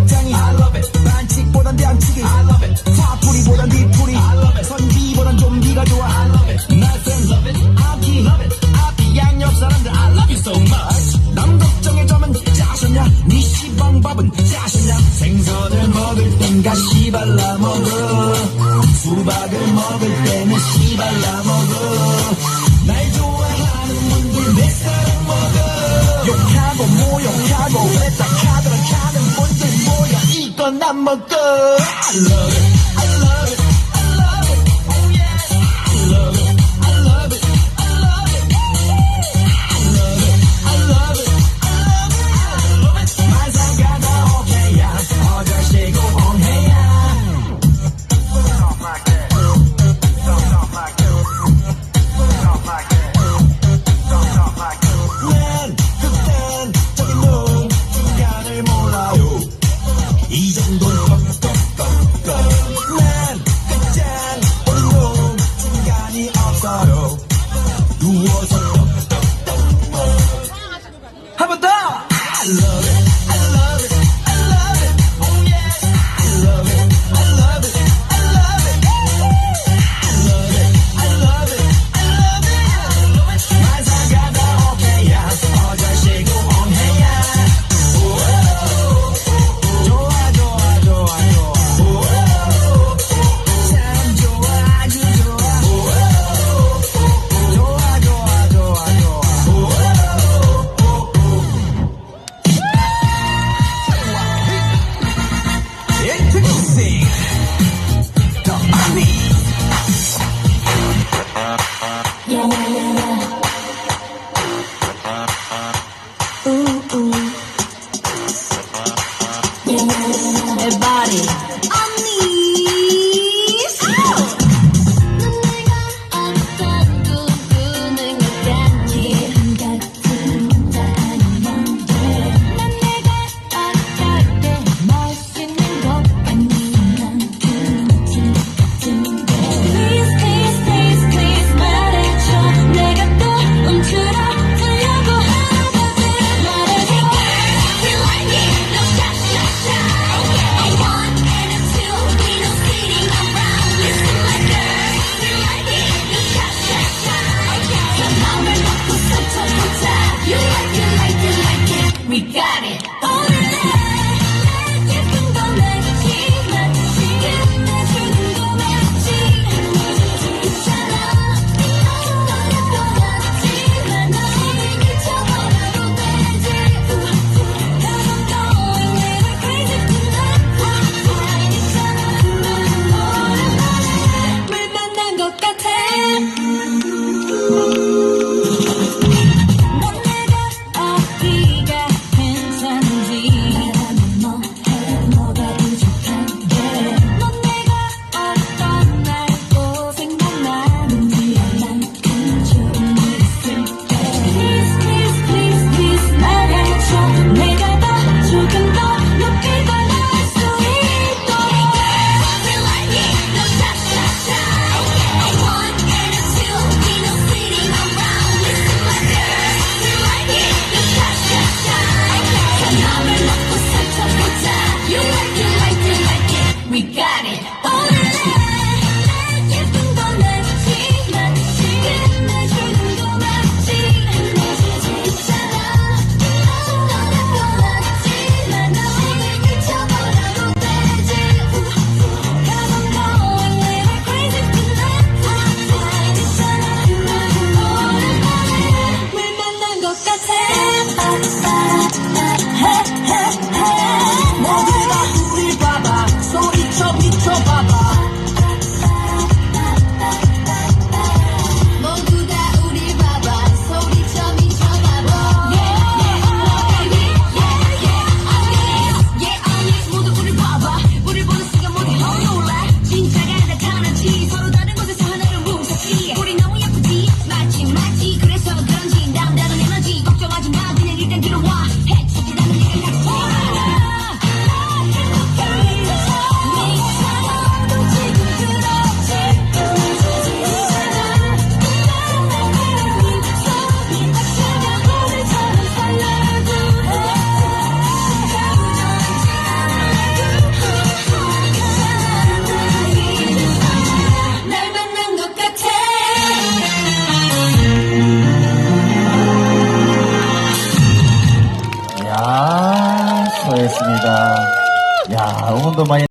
된장이 I love it. 반칙보단 대안치기 I love it. 파풀이보단 뒤풀이 I love it. 선비보단 좀비가 좋아 I love it. 나쌤 love it. 아기 love it. 아기 양옆 사람들 I love you so much. 남 걱정의 점은 짜셨냐 니 시방밥은 짜셨냐 생선을 먹을 땐가 시발라 먹어. 수박을 먹을 때는 시발라 먹어. I'm a. I love it.